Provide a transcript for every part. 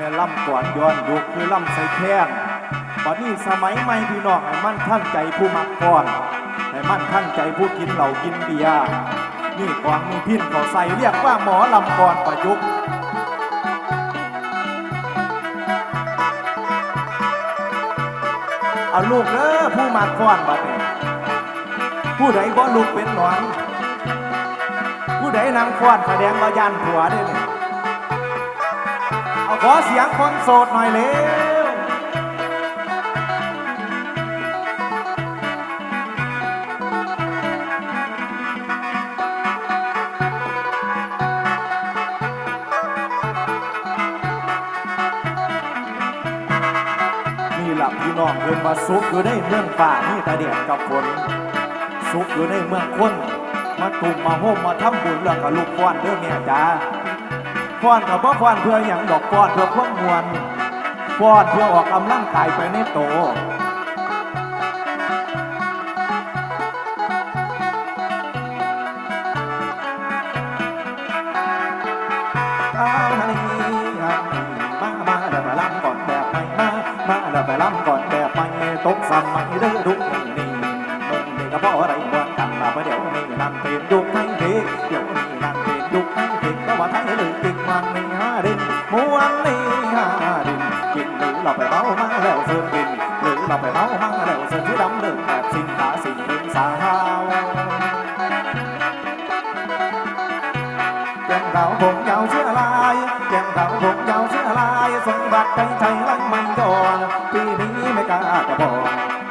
ม่ล่ำก่อนย้อนยุคคือล่ำใส่แข้งบัดนี้สมัยใหม่พี่น้องให้มั่นท่านใจผู้มักก่อนให้มั่นท่านใจผู้กินเหล้ากินเบียร์นี่กวางมีพินเขาใส่เรียกว่าหมอลำก่อนประยุกต์เอาลูกเด้อผู้มาฟ้อนบัดนี้ผู้ใดบ่ลูกเป็นหนอนผู้ใดนางฟ้อนแสดงว่ายานผัวเด้อนี่ เอาขอเสียงคนโสดหน่อยเร็วนี่หลับพี่น้องเพิ่นมาซุกอยู่ในเมืองป่านี่ตาเดียดกับฝนซุกอยู่ในเมืองคนมาตุ่มมาโฮมมาทำบุญแล้วก็ลูกฟ้อนเด้อแม่จ้า ฟ้อนกับบ่ฟ้อนเพื่อหยังดอกฟ้อนเพื่อความวลฟ้อนเพื่อออกกำลังกายไปในโตเอาให้ให้มามาแล้วไปลำก่อนแบบใหม่มามาแล้วไปลำก่อนแบบใหม่ตกสมัยเด้อดุนี่นี่เบิ่งนี่ก็พอได้มวนกันมาเดี๋ยวนี้นั่นเป็นยุคไทยเทเดี๋ยวนี้นั่นเป็นยุคไทยเทก็ว่าไทยเลย แล้วเสื่อมกินหรือเราไปเมามาแล้วเสื่อมที่ดำเดินแบบสินขาสิ่งหนึ่งสาวแก้มขาวผมยาวเสื้อลายแก้มขาวผมยาวเสื้อลายสมบัติใจไทยไล่มันยอนปีนี้ไม่กล้าจะบอก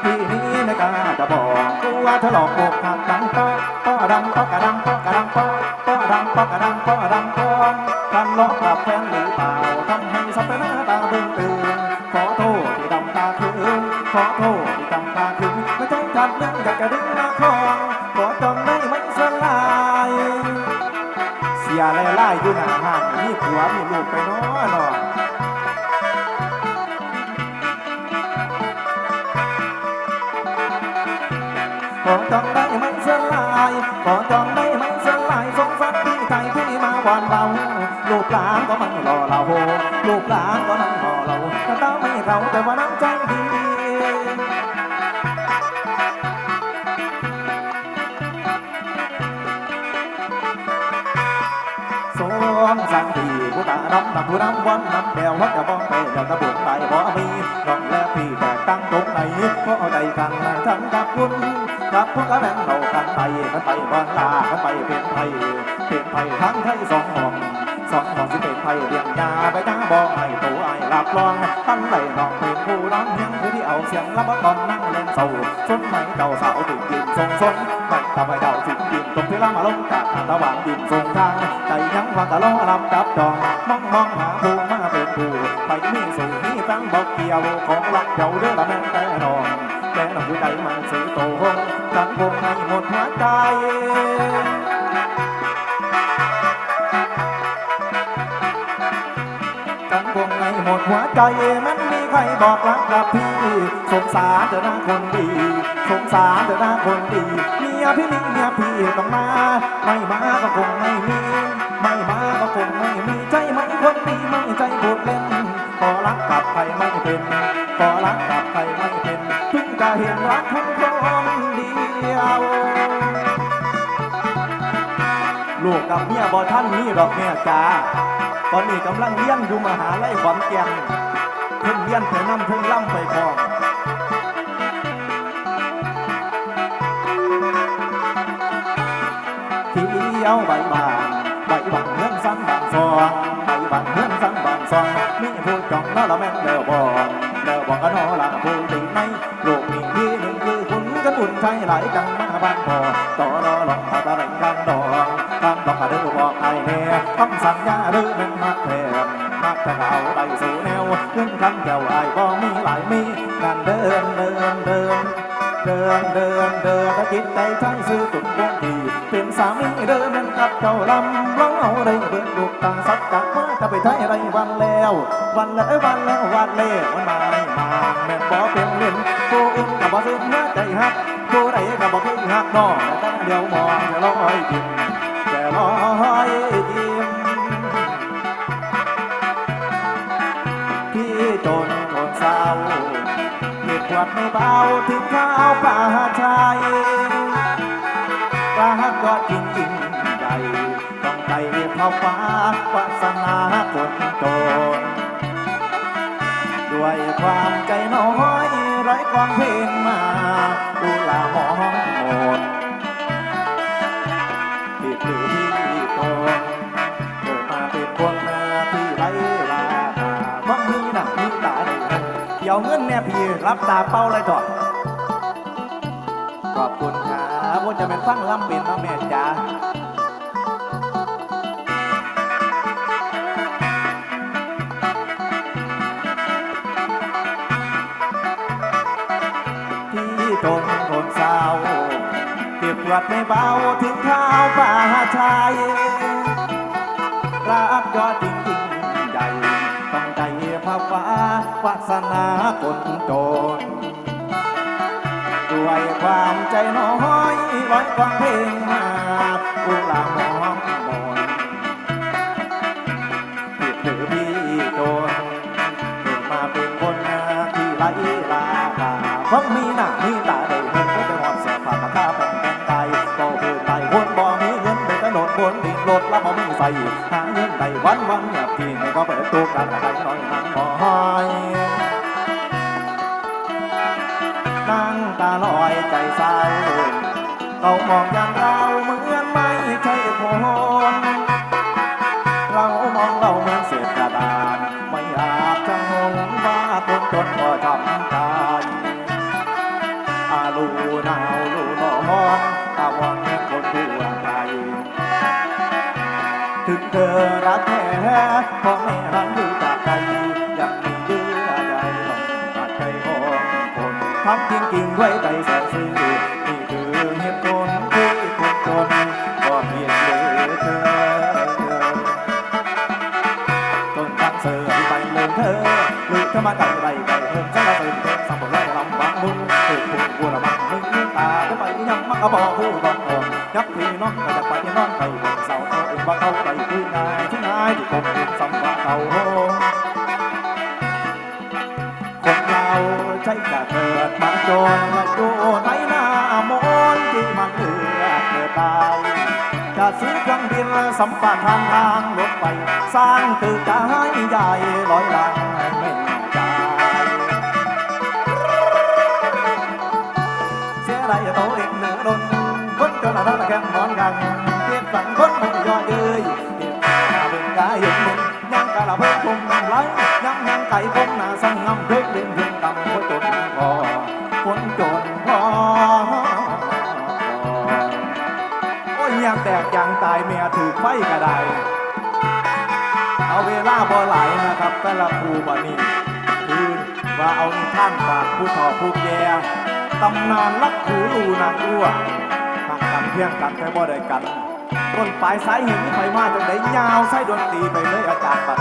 ปีนี้ไม่กล้าจะบอกกลัวทะเลาะอกหักดังป้อป้อดังป้อกระดังป้อกระดังป้อป้อดังป้อกระดังป้อดังป้อทันลาะกับแฟนหรือเปล่าทำให้สับไปหน้าตาเบิ่งตื่น ขอโทษที่ดำตาคืนไม่ใช่ทันยังอยากจะดึงมาคล้องขอจองได้ไหมสลาย เสียไล่ไล่อยู่หน้าห้างมีผัวมีลูกไปนาะเนาะขอจองได้ไหมสลายขอจองได้ไหมสลายสงสารพี่ไทยที่มาหวานเราลูกหลานก็มันรอเราลูกหลานก็มันรอเราแต่เราไม่เราแต่ว่าน้ สังทีผู้ตาดำนำผู้นำวันนำแดววัดจะบ้องไปแล้วตะบุญไปบ่มีน้องและพี่แตกตั้งตรงไหนก็เอาใจกันทั้งกับคุณกับพวกกระแบงเรากันไปกันไปบอนลากันไปเป็นไทยเป็นไทยทั้งไทยสองห้องสองห้องสิเป็นไทยเรียงยาไปจ้าบ่ให้ตัวไอ้รับรองท่านไหลน้องเป็นผู้ร้องเพียงผู้ที่เอาเสียงรับตอนนั่งเล่นเศร้าชนไหมเจ้าสาวติดยืนทรงชนไม่ทำให้เจ้าสิยืน ตรงที่ละมาลงจากตะวันดินทรงทางใจยังว่าตะล้อรับจับจองมองมองหาผู้มาเป็นผู้ไปมีสู่มีตั้งบอกเกี่ยวของรักเจ้าเด้อละแม่แต่นองแต่น้องผู้ใดมันสีโตงจังคงให้หมดหัวใจกันวงในหมดหัวใจมันมีใครบอกรักกับพี่ สงสารเธอหน้าคนดี สงสารเธอหน้าคนดี ยพี่นี่เมียพี่ต้องมา ไม่มาก็คงไม่มี ไม่มาก็คงไม่มีใจไหมคนดีไม่ใจพูดเล่นขอรักกับใครไม่เป็นขอรักกับใครไม่เป็นเพิ่งจะเห็นรักคุณคนเดียว ลูกกับเมียบ่ท่านนี่ดอกแม่จ้าตอนนี้กำลังเรียนอยู่มหาลัยขอนแก่นเพิ่งเรียนไปนำเพิ่งล่ำไปพร้อม ที่ยวใบบานใบบานเฮือนสันบานซองใบบานเฮือนสันบานซองมีผู้จองน้อละแม่นแล้วบอกแล้วบอกกันน้อละผู้ดีไหมโลกนี้ที่หนึ่งคือคุณกันอุ่นใจหลายจังมาบ้านพอต่อรอลองมาตะแรงกันดองทำดอกกระเดือบอกไอ้แน่คำสัญญาเรื่องมันมักแทนมักแต่เอาได้สู่แนวเรื่องคำเจ้าไอ้บ่มีหลายมีงานเดินเดินเดินเดินเดินเดินแล้วจิตใจใช้ซื้อตุ่นดวงดี สามีเดินกับเจ้าลำร้องเอาได้เบิ่งลูกต่างสักจากเมื่ถ้าไปไทยไรวันแล้ว วันแล้ววันแล้ววันแล้วมันมาไม่มาแม่บ่เป็นเล่นผู้อื่นกับบ่ซึ้งหัวใจหักผู้ใดกับบอเพิ่งหักนอกแต่เดียวมองจะลอยยิ้มจะลอยยิ้มพี่จนจนเศร้าเก็บปวดไม่เบาถึงข้าวป่าชาย รักก็จริงจริงใหญ่ต้องใจเท่าฟ้าวาสนาคนโตด้วยความใจน้อยไร้ความเพลงมาดูลามองหมดผิดหรือพี่โตเกิดมาเป็นคนมาที่ไร้ลาภาเพราะมีหนักมีตาเงินเดี๋ยวเงินเนี่ยพี่รับตาเป้าเลยก่อน จะเป็นฟังลำเป็นเนาะแม่จ๋าที่ตรงโคนเศร้าเก็บปวดไม่เบาถึงข้าวป่าชายรักยอดจริงจริงๆใหญ่ต้องใจภาวาวาสนาคนจร ด้วยความใจน้อยร้อยความเพลงมาอุลามองมนผิดหรือพี่โดนเกิดมาเป็นคนหน้าที่ไร้ลาภาเพราะมีหน้ามีตาได้เห็นก็จะหอดเสื้อผ้าตาตาเป็นแกงไตก็เพื่อไตคนบ่มีเงินไปถนนบนดินรถแล้วบ่มีใส่หาเงินได้วันวันๆแบบที่ไม่ก็เปิดตัวกันอะไรน้อยนั่งบ่หอ ตาลอยใจเศร้าเขามองอย่างเราเหมือนไม่ใช่คนเรามองเราเหมือนเศษกระดานไม่อาจจะงงว่าคนจนก็ทำตายอาลูนาวลูร้อนอาวอนเหมือนคนทั่วไปถึงเธอรักแท้พ่อแม่ คนทำจริงๆด้วยใจแสนซื่อนี่คือเหตุผลที่คนจนก็เพียงเหลือเธอจนทั้งเสือไปเลินเธอหรือเธอมาไกลไรไกลเพิ่มสังเสริญเพิ่มสัมผัสแล้วลำบากมึงถูกถูกกูละมังมึงตาจะไปยังมักบอกผู้ต้องตนยับพี่น้องก็จะไปนอนไปบนเสาเธอเองว่าเขาไปคุยนายที่นายที่คงเป็นสัมว่าเขา สัมปทานทางรถไฟสร้างตึกให้ใหญ่ร้อยล้านไม่จ่ายเสียไรโตเองหนึ่งดนคนจนละละแกมนอนกันเทียบสั่งคนไม่ย่อเย้ แต่ละครูบานี่คืนว่าเอานิท่านฝากผู้ถอผู้แย่ตำนานลักขูลูนางอ้วหักกันเพียงกันแต่บ่ได้กันต้นปลายสายเห็นนี่ไฟมาจากไดยาวใส่ดนตรีไปเลยอาจารย์บัด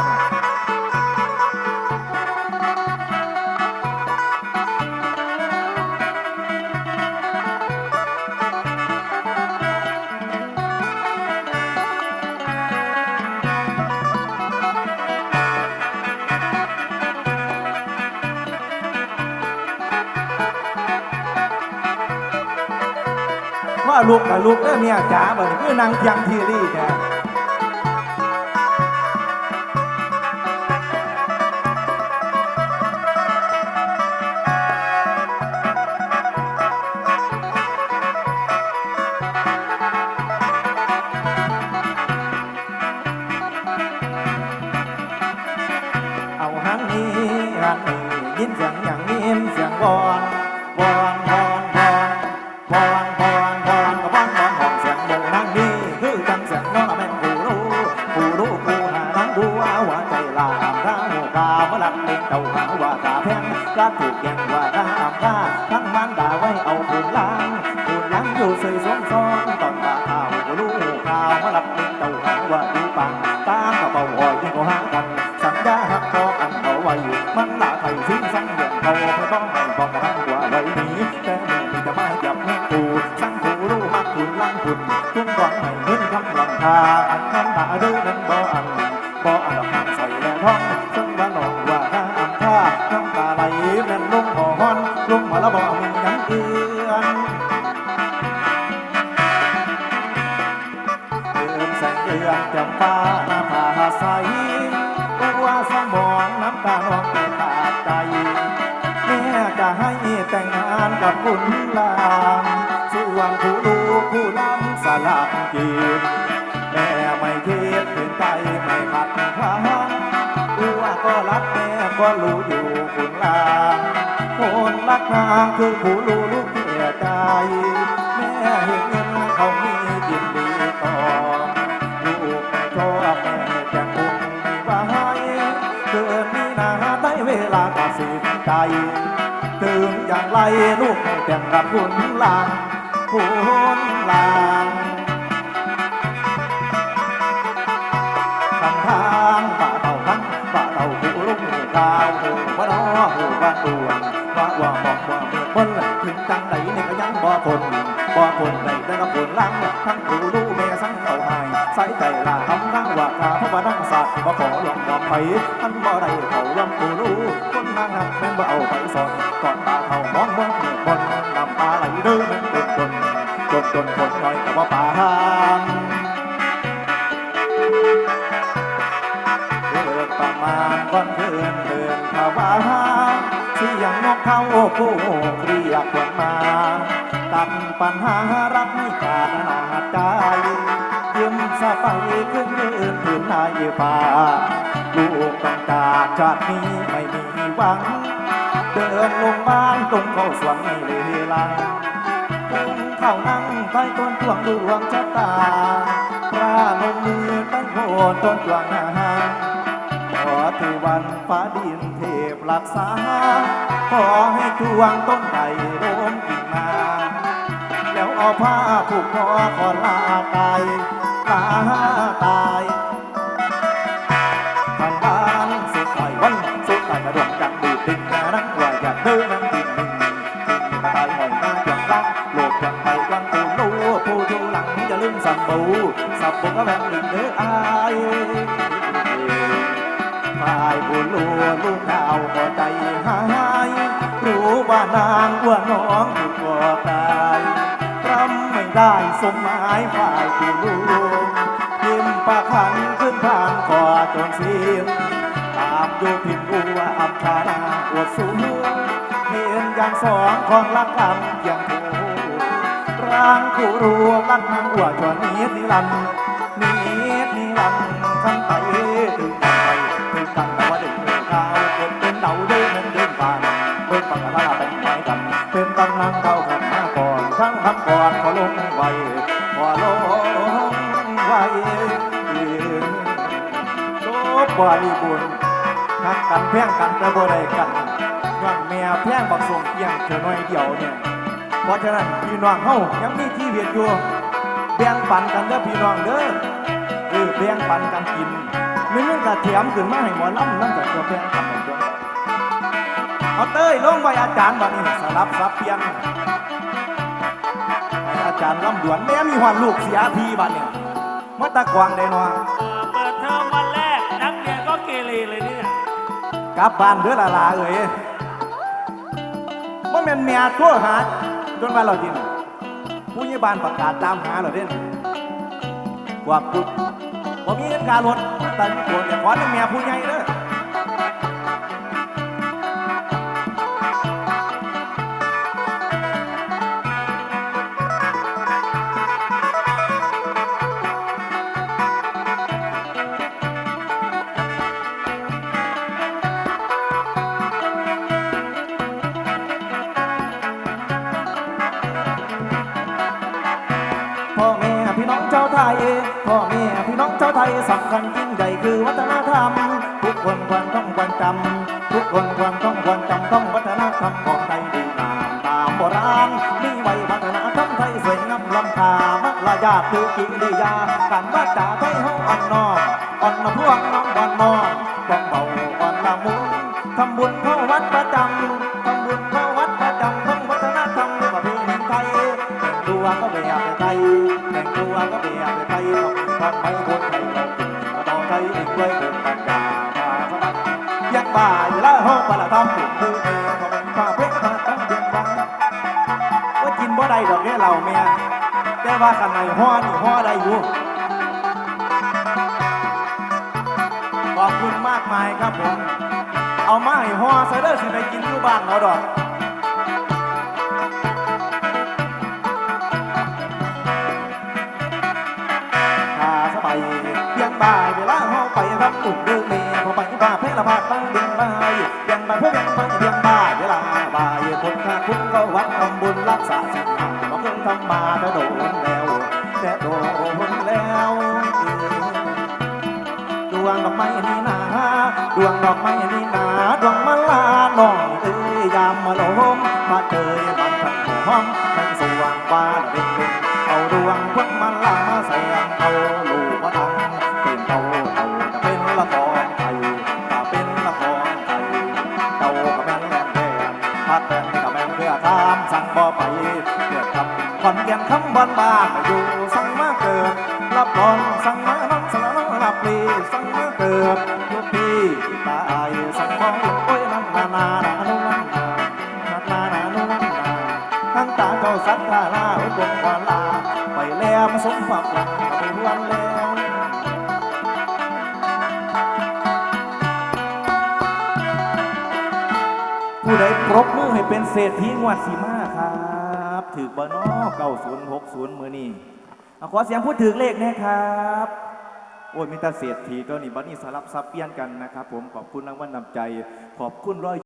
ลูกกับลูกเด้อเมียจ๋าบ่นี่คือนางยังทีรี่แกเอา มาลักเล่าหาว่าตาแพงกาถูกแย่งว่าตาอำกาทั้งมันด่าไว้เอาคืนล้างคืนล้างอยู่เสยสงซ้อนตอนตาข่าวผู้รู้ข่าวมาลักเล่นเจ้าหาว่าดูปังตามกระเป๋าหอยที่เขาหากัน สัญญาหักพออันเอาไว้มันละไทยทิ้งสังเวียนเขาเพื่อต้องให้บอกกระทั่งว่าเลยหนีแต่มึงที่จะมาจับเงินกูสังกูรู้มักคุณลังคุณทุ่งก่อนให้เงินคำลำคาอันน้ำตาดื้อนั้นบ่อันบ่อันหักใส่และท้อง เอือนเติมแสงเดือนจำฟ้าหน้าผาใสตัวสมองน้ำตาน้องไม่ขาดใจแม่จะให้แต่งงานกับคุณลางส่วนผู้ลูผู้นำสลับจีบแม่ไม่คิดถึงใจไม่ขัดขวางตัวก็รักแม่ก็รู้อยู่คุณลาง คนรักนางคือผู้ลูกลูกเสียใจแม่เห็นเงินเขามียินดีต่อลูกไม่ชอบแม่จะคงไม่ไหวเกินนี้นาได้เวลาตัดสินใจ ถึงอย่างไรลูกไม่แต่งกับคุณลางคุณลางทางทางป่าเต่าทั้งป่าเต่าหูลุกหูกาวหูว่าน้อหูว่าตวน ว่าว่าบอกว่าเมื่อบนถึงจังไหนเนี่ยก็ยังบ่ทนบ่ทนได้แต่กับผลลังทั้งผู้รู้แม่สั่งเอาหายใส่ใจลาทำนั่งว่าคาเพราะว่านั่งสัตว์บ่ขอหลงยอมไปท่านบ่ได้เขาลำผู้รู้คนนางหักแม่นบ่เอาไปสอนก่อนตาเท่ามองมองเมื่อบนน้ำตาไหลเดินจนจนจนจนคนน้อยแต่ว่าป่าหางเกิดประมาณก่อนเพื่อนเดินภาวา เสียงนกเขาผู้เรียกคนมาตัดปัญหารักไม่ขาดหนาดใจยิ้มสะไปขึ้นยืนพื้นายฟ้าลูกต้องจากชาตินี้ไม่มีหวัง เดินลงบ้านตรงเข้าสวนไม่เลลังพุ่งเข้านั่งใต้ต้นทวงดวงชะตาพระนมมือตั้งโคนต้นจวงหางขอเทวันฟ้าดินเทพรักษา ขอให้จวงต้นไทรร่มกิ่งมา แล้วเอาผ้าผูกคอขอลากายลาตายทางบ้านสุดไทยวันสุดไทยกระดวงจังดูดดิ่งนานังว่าอยากเดินนั่งดิ่งหนึ่งทิ้งมาตายหอยหน้าจังรังโลกจังไปวันตูรู้ผู้อยู่หลังอย่าลืมสับบูสับบูก็แบ่งดิ่งเด้ออายพายผู้ลัวลูกดาวก็ใจหาย ว่านางว่าน้องถูกก่อตายรำไม่ได้สมหมายฝ่ายผู้รู้ยิ้มปากขันขึ้นผ่านคอจนเสิ้นตามดูผิดรู้ว่าอับคานาอวดสูงเห็นอย่างสองของรักกันเพียงผู้ร่างผู้รู้รักนางอวดจนนิดนิรันดร์นิดนิรันดร์ อนขอลงไว้ขอลงไว้โลบริบุญหักกันแพ่งกันแต่บ่ได้กันย้อนแม่แพ่งบักสมเพียงเท่าน้อยเดียวเนี่ยเพราะฉะนั้นพี่น้องเฮายังมีที่เวียนอยู่แบ่งปันกันเด้อพี่น้องเด้อเออแบ่งปันกันกินมีเงินกระเทียมขึ้นมาให้หมอลำนั่นก็ตัวแบ่งกันหมดด้วยเอาเต้ยลงไว้อาจารย์บัดนี้สลับสับเปลี่ยนให้ อาจารย์ลำดวนแม่มีหวานลูกเสียทีบัดเนี่ยมาตะกวางได้เนาะเปิดเทอมวันแรกนักเรียนก็เกเรเลยเนี่ยกลับบ้านเด้อละลาเอ้ยบ่แม่นเมียโทั่วหาจนว่าเราจินผู้ใหญ่บ้านประกาศตามหาเราเด่นกว่าปุ๊บบ่มีเงินการรถแต่มีโกรธอย่าขอน้ำเมียผู้ใหญ่เด้อ พ่อแม่พี่น้องชาวไทยสำคัญยิ่งใหญ่คือวัฒนธรรม ทุกคนควรต้องควรจำทุกคนควรต้องควรจำต้องวัฒนธรรมของไทยดีงามตามโบราณมีไว้วัฒนธรรมไทยสวยงามล้ำค่ามักลายาตะกิริยาการว่าจ่าไทยเฮาอ่อนน้อมอ่อนนะพวก ยต้องทำให้คนไทยเราต่อไทยอีกด้วยบุญปัญญาพาพนักยักบ่ายล้วห้องปละทำปุ่มมือเอเขาเป็นผ้าเพชรผ้าตั้งเพียงบางได้ดอกเนี่ยเราแม่แต่ว่าข้างในห่อนี่ห่อได้อยู่ขอบคุณมากมายครับผม เอามาให้ห่อใส่เด้อสิไปกินอยู่บ้านเอาดอก บ่ายเวลาเฮาไปรับตุ่มเดือเมย์พอไปบ้าเพละพาดบ้างเบียงบ่ายเบียงบ่ายเพื่อเบียงบ่ายเบียงบ่ายเวลาบ่ายคนข้าคุณก็วัดทำบุญรักษาศีลธรรมเราเคยทำมาแต่โดนแล้วแต่โดนแล้วดวงดอกไม้นี่นาดวงดอกไม้นี่นาดวงมะลาน้องเอ้ยยามมาลมพาเตยมันทั้งหอม นั่นานานานุนันนานานานุนันนาทั้งตาเจ้าสัตว์ลาลาโอ้บนควาลา ไปแล้วมาสมความหลังไปวันแล้วผู้ใดปรบมือให้เป็นเศรษฐีงวดสีมาครับถือบนอเก้าศูนย์หกศูนย์มือนี่ขอเสียงพูดถือเลขนะครับโอ้ยมิตรเศรษฐีตัวนี้บัดนี้สลับซับเปลี่ยนกันนะครับผมขอบคุณรางวัลนำใจ ขอบคุณร้อย